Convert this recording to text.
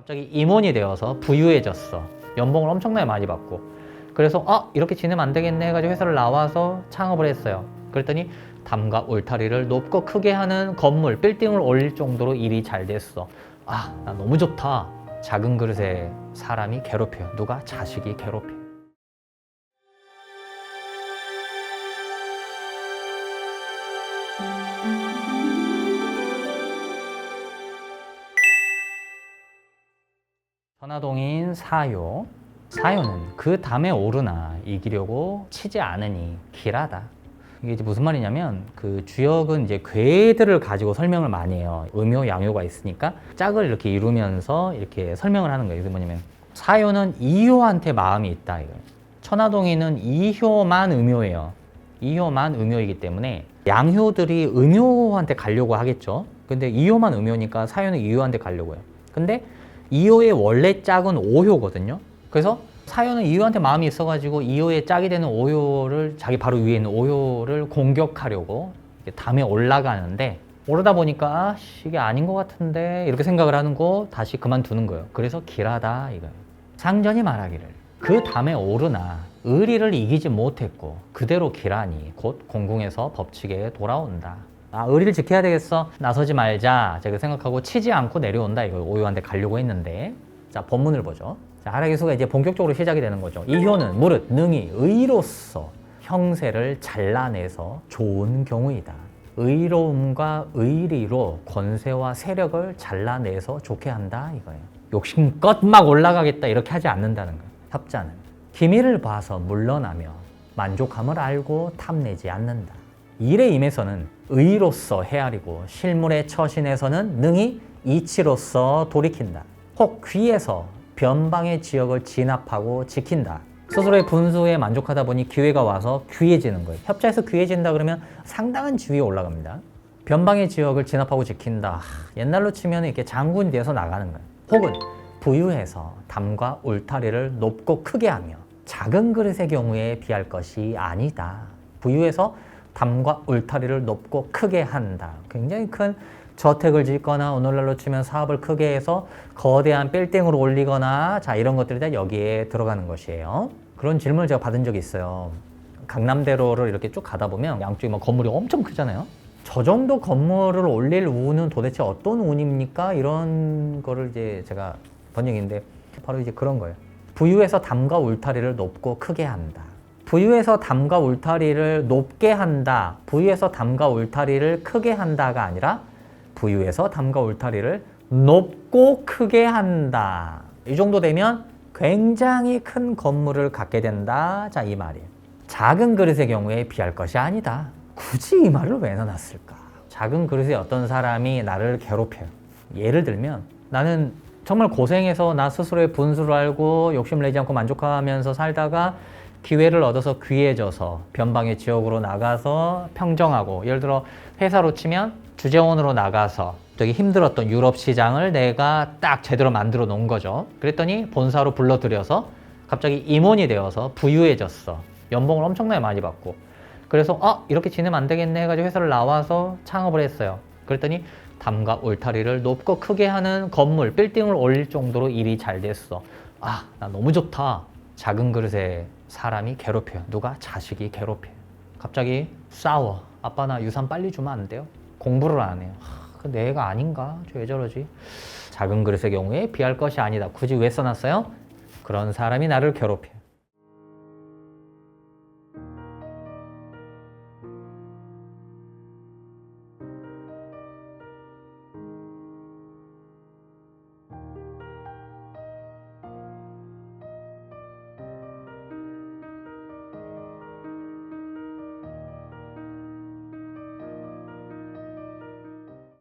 갑자기 임원이 되어서 부유해졌어. 연봉을 엄청나게 많이 받고. 그래서 아 이렇게 지내면 안 되겠네 해가지고 회사를 나와서 창업을 했어요. 그랬더니 담과 울타리를 높고 크게 하는 건물, 빌딩을 올릴 정도로 일이 잘 됐어. 아, 나 너무 좋다. 작은 그릇에 사람이 괴롭혀요. 누가? 자식이 괴롭혀 요. 천하동인 사요. 사요는 그 담에 오르나 이기려고 치지 않으니 길하다. 이게 이제 무슨 말이냐면 그 주역은 이제 괴들을 가지고 설명을 많이 해요. 음요, 양요가 있으니까 짝을 이렇게 이루면서 이렇게 설명을 하는 거예요. 그래서 뭐냐면 사요는 이효한테 마음이 있다. 이거예요. 천하동인은 이효만 음요예요. 이효만 음요이기 때문에 양효들이 음요한테 가려고 하겠죠. 근데 이효만 음요니까 사요는 이효한테 가려고 해요. 근데 이효의 원래 짝은 오효거든요. 그래서 사요는 이효한테 마음이 있어가지고 이효의 짝이 되는 오효를 자기 바로 위에 있는 오효를 공격하려고 이렇게 담에 올라가는데 오르다 보니까 아, 씨, 이게 아닌 것 같은데 이렇게 생각을 하는 거 다시 그만두는 거예요. 그래서 길하다 이거예요. 상전이 말하기를 그 담에 오르나 의리를 이기지 못했고 그대로 길하니 곧 공궁에서 법칙에 돌아온다. 아 의리를 지켜야 되겠어 나서지 말자 제가 생각하고 치지 않고 내려온다 이거 오효한테 가려고 했는데 자 본문을 보죠. 자, 하락기수가 이제 본격적으로 시작이 되는 거죠. 이효는 무릇 능히 의로서 형세를 잘라내서 좋은 경우이다. 의로움과 의리로 권세와 세력을 잘라내서 좋게 한다 이거예요. 욕심껏 막 올라가겠다 이렇게 하지 않는다는 거예요. 협자는 기미를 봐서 물러나며 만족함을 알고 탐내지 않는다. 일에 임해서는 의로서 헤아리고 실물에 처신해서는 능히 이치로서 돌이킨다. 혹 귀에서 변방의 지역을 진압하고 지킨다. 스스로의 분수에 만족하다 보니 기회가 와서 귀해지는 거예요. 협자에서 귀해진다 그러면 상당한 지위에 올라갑니다. 변방의 지역을 진압하고 지킨다. 하, 옛날로 치면 이렇게 장군이 되어서 나가는 거예요. 혹은 부유해서 담과 울타리를 높고 크게 하며 작은 그릇의 경우에 비할 것이 아니다. 부유해서 담과 울타리를 높고 크게 한다. 굉장히 큰 저택을 짓거나 오늘날로 치면 사업을 크게 해서 거대한 빌딩을 올리거나 자 이런 것들이 다 여기에 들어가는 것이에요. 그런 질문을 제가 받은 적이 있어요. 강남대로를 이렇게 쭉 가다 보면 양쪽에 막 건물이 엄청 크잖아요. 저 정도 건물을 올릴 운은 도대체 어떤 운입니까? 이런 거를 이제 제가 번역인데 바로 이제 그런 거예요. 부유해서 담과 울타리를 높고 크게 한다. 부유해서 담과 울타리를 높게 한다. 부유해서 담과 울타리를 크게 한다가 아니라 부유해서 담과 울타리를 높고 크게 한다. 이 정도 되면 굉장히 큰 건물을 갖게 된다. 자, 이 말이에요. 작은 그릇의 경우에 비할 것이 아니다. 굳이 이 말을 왜 넣어놨을까? 작은 그릇에 어떤 사람이 나를 괴롭혀요. 예를 들면 나는 정말 고생해서 나 스스로의 분수를 알고 욕심 내지 않고 만족하면서 살다가 기회를 얻어서 귀해져서 변방의 지역으로 나가서 평정하고 예를 들어 회사로 치면 주재원으로 나가서 되게 힘들었던 유럽 시장을 내가 딱 제대로 만들어 놓은 거죠. 그랬더니 본사로 불러들여서 갑자기 임원이 되어서 부유해졌어. 연봉을 엄청나게 많이 받고. 그래서 아 이렇게 지내면 안 되겠네 해가지고 회사를 나와서 창업을 했어요. 그랬더니 담과 울타리를 높고 크게 하는 건물, 빌딩을 올릴 정도로 일이 잘 됐어. 아, 나 너무 좋다. 작은 그릇에 사람이 괴롭혀요. 누가? 자식이 괴롭혀요. 갑자기 싸워. 아빠 나 유산 빨리 주면 안 돼요? 공부를 안 해요. 하, 그 내가 아닌가? 저 왜 저러지? 작은 그릇의 경우에 비할 것이 아니다. 굳이 왜 써놨어요? 그런 사람이 나를 괴롭혀요.